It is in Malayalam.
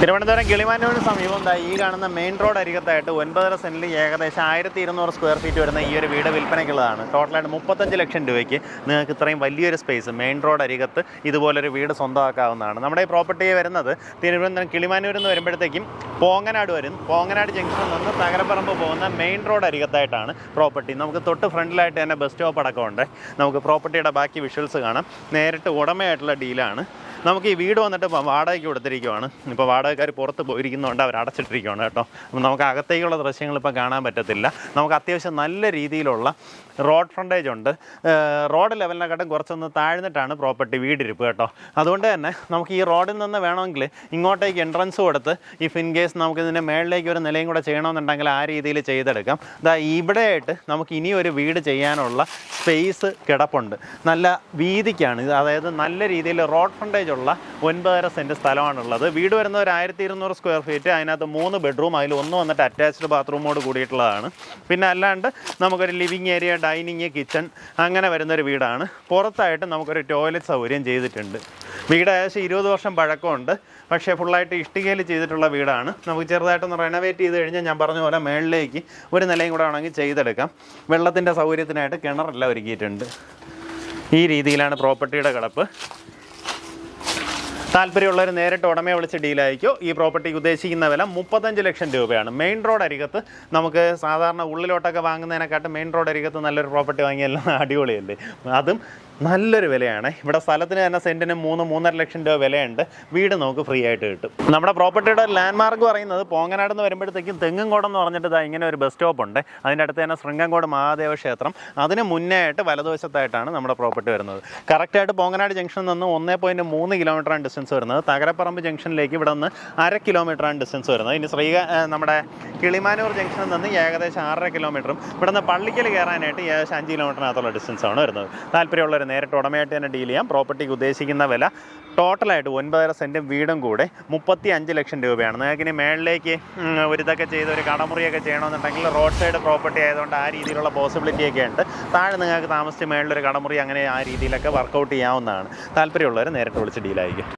തിരുവനന്തപുരം കിളിമാനൂരിന് സമീപം ഈ കാണുന്ന മെയിൻ റോഡ് അരികത്തായിട്ട് ഒൻപതര സെന്റിൽ ഏകദേശം ആയിരത്തി ഇരുന്നൂറ് സ്ക്വയർ ഫീറ്റ് വരുന്ന ഈ ഒരു വീട് വിൽപ്പനയ്ക്കുള്ളതാണ്. ടോട്ടലായിട്ട് മുപ്പത്തഞ്ച് ലക്ഷം രൂപയ്ക്ക് നിങ്ങൾക്ക് ഇത്രയും വലിയൊരു സ്പേസ് മെയിൻ റോഡ് അരികത്ത് ഇതുപോലൊരു വീട് സ്വന്തമാക്കാവുന്നതാണ്. നമ്മുടെ ഈ പ്രോപ്പർട്ടി വരുന്നത് തിരുവനന്തപുരം കിളിമാനൂരിൽ നിന്ന് വരുമ്പോഴത്തേക്കും പോങ്ങനാട് വരും. പോങ്ങനാട് ജംഗ്ഷനിൽ നിന്ന് തകരപ്പറമ്പ് പോകുന്ന മെയിൻ റോഡ് അരികത്തായിട്ടാണ് പ്രോപ്പർട്ടി നമുക്ക് തൊട്ട് ഫ്രണ്ടിലായിട്ട് തന്നെ ബസ് സ്റ്റോപ്പ് അടക്കമുണ്ട്. നമുക്ക് പ്രോപ്പർട്ടിയുടെ ബാക്കി വിഷ്വൽസ് കാണാം. നേരിട്ട് ഉടമയായിട്ടുള്ള ഡീലാണ് നമുക്ക് ഈ വീട് വന്നിട്ട് വാടകയ്ക്ക് കൊടുത്തിരിക്കുവാണ്. ഇപ്പോൾ വാടകക്കാർ പുറത്ത് പോയിരിക്കുന്നതുകൊണ്ട് അവർ അടച്ചിട്ടിരിക്കുകയാണ് കേട്ടോ. അപ്പം നമുക്ക് അകത്തേക്കുള്ള ദൃശ്യങ്ങൾ ഇപ്പോൾ കാണാൻ പറ്റത്തില്ല. നമുക്ക് അത്യാവശ്യം നല്ല രീതിയിലുള്ള റോഡ് ഫ്രണ്ടേജ് ഉണ്ട്. റോഡ് ലെവലിനെക്കാട്ടും കുറച്ചൊന്ന് താഴ്ന്നിട്ടാണ് പ്രോപ്പർട്ടി വീടിരിപ്പ് കേട്ടോ. അതുകൊണ്ട് തന്നെ നമുക്ക് ഈ റോഡിൽ നിന്ന് വേണമെങ്കിൽ ഇങ്ങോട്ടേക്ക് എൻട്രൻസ് കൊടുത്ത് ഇഫ് ഇൻ കേസ് നമുക്ക് ഇതിന്റെ മേളിലേക്ക് ഒരു നിലയും കൂടെ ചെയ്യണമെന്നുണ്ടെങ്കിൽ ആ രീതിയിൽ ചെയ്തെടുക്കാം. ഇതാ ഇവിടെയായിട്ട് നമുക്ക് ഇനി ഒരു വീട് ചെയ്യാനുള്ള സ്പേസ് കിടപ്പുണ്ട്. നല്ല വീതിക്കാണ് അതായത് നല്ല രീതിയിൽ റോഡ് ഫ്രണ്ടേജ് ഉള്ള ഒൻപതര സെന്റ് സ്ഥലമാണുള്ളത്. വീട് വരുന്ന ഒരു ആയിരത്തി ഇരുന്നൂറ് സ്ക്വയർ ഫീറ്റ് അതിനകത്ത് മൂന്ന് ബെഡ്റൂം അതിൽ ഒന്ന് വന്നിട്ട് അറ്റാച്ച്ഡ് ബാത്റൂമോട് കൂടിയിട്ടുള്ളതാണ്. പിന്നെ അല്ലാണ്ട് നമുക്കൊരു ലിവിങ് ഏരിയ ഡൈനിങ് കിച്ചൺ അങ്ങനെ വരുന്നൊരു വീടാണ്. പുറത്തായിട്ട് നമുക്കൊരു ടോയ്ലറ്റ് സൗകര്യം ചെയ്തിട്ടുണ്ട്. വീട് ഏകദേശം ഇരുപത് വർഷം പഴക്കമുണ്ട്. പക്ഷേ ഫുള്ളായിട്ട് ഇഷ്ടികയിൽ ചെയ്തിട്ടുള്ള വീടാണ്. നമുക്ക് ചെറുതായിട്ടൊന്ന് റെനോവേറ്റ് ചെയ്ത് കഴിഞ്ഞാൽ ഞാൻ പറഞ്ഞ പോലെ മേളിലേക്ക് ഒരു നിലയും കൂടെ ആണെങ്കിൽ ചെയ്തെടുക്കാം. വെള്ളത്തിന്റെ സൗകര്യത്തിനായിട്ട് കിണറെല്ലാം ഒരുക്കിയിട്ടുണ്ട്. ഈ രീതിയിലാണ് പ്രോപ്പർട്ടിയുടെ കിടപ്പ്. താല്പര്യമുള്ളവർ നേരിട്ട് ഉടമയെ വിളിച്ച് ഡീലായിക്കോ ഈ പ്രോപ്പർട്ടിക്ക് ഉദ്ദേശിക്കുന്ന വില മുപ്പത്തഞ്ച് ലക്ഷം രൂപയാണ്. മെയിൻ റോഡ് അരികത്ത് നമുക്ക് സാധാരണ ഉള്ളിലോട്ടൊക്കെ വാങ്ങുന്നതിനെക്കാട്ടും മെയിൻ റോഡ് അരികത്ത് നല്ലൊരു പ്രോപ്പർട്ടി വാങ്ങിയാൽ അടിപൊളിയല്ലേ? അതും നല്ലൊരു വിലയാണ്. ഇവിടെ സ്ഥലത്തിന് തന്നെ സെന്റിന് മൂന്ന് മൂന്നര ലക്ഷം രൂപ വിലയുണ്ട്. വീട് നമുക്ക് ഫ്രീ ആയിട്ട് കിട്ടും. നമ്മുടെ പ്രോപ്പർട്ടിയുടെ ലാൻഡ് മാർക്ക് പറയുന്നത് പോങ്ങനാട് എന്ന് വരുമ്പോഴത്തേക്കും തെങ്ങുംകോടം എന്ന് പറഞ്ഞിട്ട് ഇതാ ഇങ്ങനെ ഒരു ബസ് സ്റ്റോപ്പ് ഉണ്ട്. അതിന്റെ അടുത്ത് തന്നെ ശൃംഗംകോട് മഹാദേവ ക്ഷേത്രം. അതിന് മുന്നേ ആയിട്ട് വലതുവശത്തായിട്ടാണ് നമ്മുടെ പ്രോപ്പർട്ടി വരുന്നത്. കറക്റ്റായിട്ട് പോങ്ങനാട് ജംഗ്ഷനിൽ നിന്ന് ഒന്നേ പോയിന്റ് മൂന്ന് കിലോമീറ്ററാണ് ഡിസ്റ്റൻസ് വരുന്നത്. തകരപ്പറമ്പ് ജംഗ്ഷനിലേക്ക് ഇവിടെ നിന്ന് അര കിലോമീറ്ററാണ് ഡിസ്റ്റൻസ് വരുന്നത്. ഇനി ശ്രീ നമ്മുടെ കിളിമാനൂർ ജംഗ്ഷനിൽ നിന്ന് ഏകദേശം ആറര കിലോമീറ്ററും ഇവിടെ നിന്ന് പള്ളിക്കൽ കയറാനായിട്ട് ഏകദേശം അഞ്ച് കിലോമീറ്ററിനകത്തുള്ള ഡിസ്റ്റൻസാണ് വരുന്നത്. താല്പര്യമുള്ളവർ നേരിട്ട് ഉടമയായിട്ട് തന്നെ ഡീൽ ചെയ്യാം. പ്രോപ്പർട്ടിക്ക് ഉദ്ദേശിക്കുന്ന വില ടോട്ടലായിട്ട് ഒൻപതര സെന്റും വീടും കൂടെ മുപ്പത്തി അഞ്ച് ലക്ഷം രൂപയാണ്. നിങ്ങൾക്ക് ഇനി മേളിലേക്ക് ഒരിതൊക്കെ ചെയ്ത് ഒരു കടമുറിയൊക്കെ ചെയ്യണമെന്നുണ്ടെങ്കിൽ റോഡ് സൈഡ് പ്രോപ്പർട്ടി ആയതുകൊണ്ട് ആ രീതിയിലുള്ള പോസിബിലിറ്റി ഒക്കെ ഉണ്ട്. താഴെ നിങ്ങൾക്ക് താമസിച്ച് മേളിലൊരു കടമുറി അങ്ങനെ ആ രീതിയിലൊക്കെ വർക്കൗട്ട് ചെയ്യാവുന്നതാണ്. താല്പര്യമുള്ളവർ നേരിട്ട് വിളിച്ച് ഡീലായിരിക്കും